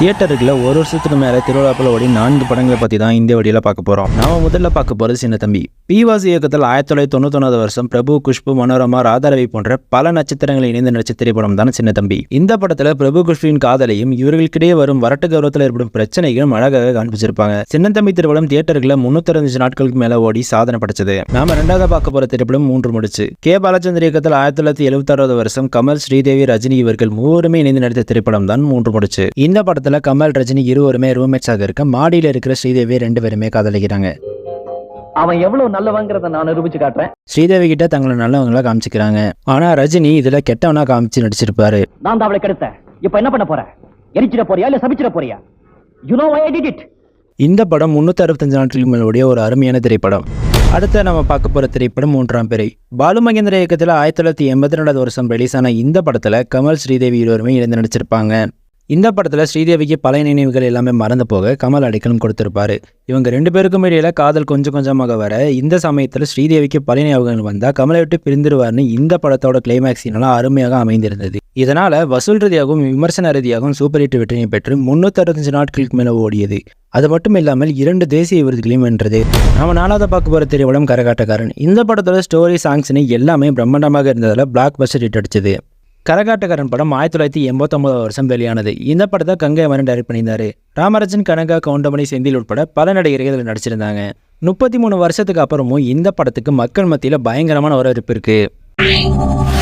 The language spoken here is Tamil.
தியேட்டருக்குள்ள ஒரு வருஷத்துக்கு மேலே திருவிழாப்பில் ஓடி நான்கு படங்களை பற்றி தான் இந்த வழியில் பார்க்க போகிறோம் நாம முதல்ல பார்க்க போகிறது சின்ன தம்பி. பிவாசி இயக்கத்தில் ஆயிரத்தி தொள்ளாயிரத்தி தொண்ணூத்தொன்னாவது வருஷம் பிரபு குஷ்பு மனோரமா ராதாரவி போன்ற பல நட்சத்திரங்களை இணைந்து நடிச்ச திரைப்படம் தான் சின்ன தம்பி. இந்த படத்தில் பிரபு குஷ்புவின் காதலையும் இவர்களுக்கிடையே வரும் வரட்டு கௌரவத்தில் ஏற்படும் பிரச்சனைகளும் அழகாக காண்பிச்சிருப்பாங்க. சின்ன தம்பி திரைப்படம் தியேட்டருக்குள்ள முன்னூத்தி நாட்களுக்கு மேலே ஓடி சாதனை படைச்சது. நாம ரெண்டாவது பார்க்க போற திரைப்படம் மூன்று முடிச்சு. கே. பாலச்சந்திர இயக்கத்தில் ஆயிரத்தி தொள்ளாயிரத்தி எழுபத்தாறாவது வருஷம் கமல் ஸ்ரீதேவி ரஜினி இவர்கள் மூவருமே இணைந்து நடித்த திரைப்படம் தான் மூன்று முடிச்சு. இந்த படத்தில் கமல் ரஜினி இருவருமே ரூம்மேட்ஸாக இருக்க மாடியில இருக்கிற ஸ்ரீதேவி ரெண்டு பேருமே காதலிக்கிறாங்க. அவன் எவ்வளவு நல்லவங்கிறத நான் நிரூபிச்சு காட்டுறேன். ஸ்ரீதேவி கிட்ட தங்களை நல்லவங்களா காமிச்சிக்கிறாங்க. ஆனா ரஜினி இதுல கெட்டவனா காமிச்சு நடிச்சிருப்பாரு. நான் தான் அவளை கெடுத்தேன். இப்ப என்ன பண்ண போற? எரிச்சிட போறியா இல்ல சபிச்சிட போறியா? You know I did it இந்த படம் முன்னூத்தி அறுபத்தஞ்சு நாட்களுக்கு மேலுடைய ஒரு அருமையான திரைப்படம். அடுத்து நம்ம பார்க்க போற திரைப்படம் மூன்றாம் பிறை. பாலு மகேந்திர இயக்கத்தில் ஆயிரத்தி தொள்ளாயிரத்தி எண்பத்தி ரெண்டாவது வருஷம் ரிலீஸ் ஆன இந்த படத்துல கமல் ஸ்ரீதேவி இருவருமே இணைந்து நடிச்சிருப்பாங்க. இந்த படத்தில் ஸ்ரீதேவிக்கு பழைய நினைவுகள் எல்லாமே மறந்து போக கமல் அடைக்கலம் கொடுத்திருப்பாரு. இவங்க ரெண்டு பேருக்கும் இடையில காதல் கொஞ்சம் கொஞ்சமாக வர இந்த சமயத்தில் ஸ்ரீதேவிக்கு பழைய ஞாபகங்கள் வந்தால் கமலை விட்டு பிரிந்துருவார்னு இந்த படத்தோட கிளைமேக்ஸ் நல்லா அருமையாக அமைந்திருந்தது. இதனால வசூல் ரீதியாகவும் விமர்சன ரீதியாகவும் சூப்பர் ஹிட் வெற்றியை பெற்று முன்னூத்தி அறுபத்தஞ்சு நாட்களுக்கு மேல ஓடியது. அது மட்டும் இல்லாமல் இரண்டு தேசிய விருதுகளையும் வென்றது. நாம நாலாவது பார்க்க போற திரைப்படம் கரகாட்டக்காரன். இந்த படத்தோட ஸ்டோரி சாங்ஸ்னு எல்லாமே பிரம்மாண்டமாக இருந்ததால் பிளாக் பஸ்டர் ஹிட் அடிச்சது. கரகாட்டக்காரன் படம் ஆயிரத்தி தொள்ளாயிரத்தி எண்பத்தொம்போது வருஷம் வெளியானது. இந்த படத்தை கங்கை மரன் டைரக்ட் பண்ணியிருந்தாரு. ராமராஜன் கனகா கவுண்டமணி செந்தில் உட்பட பல நடிகர்கள் இதில் நடிச்சிருந்தாங்க. முப்பத்தி மூணு வருஷத்துக்கு அப்புறமும் இந்த படத்துக்கு மக்கள் மத்தியில் பயங்கரமான வரவேற்பு இருக்குது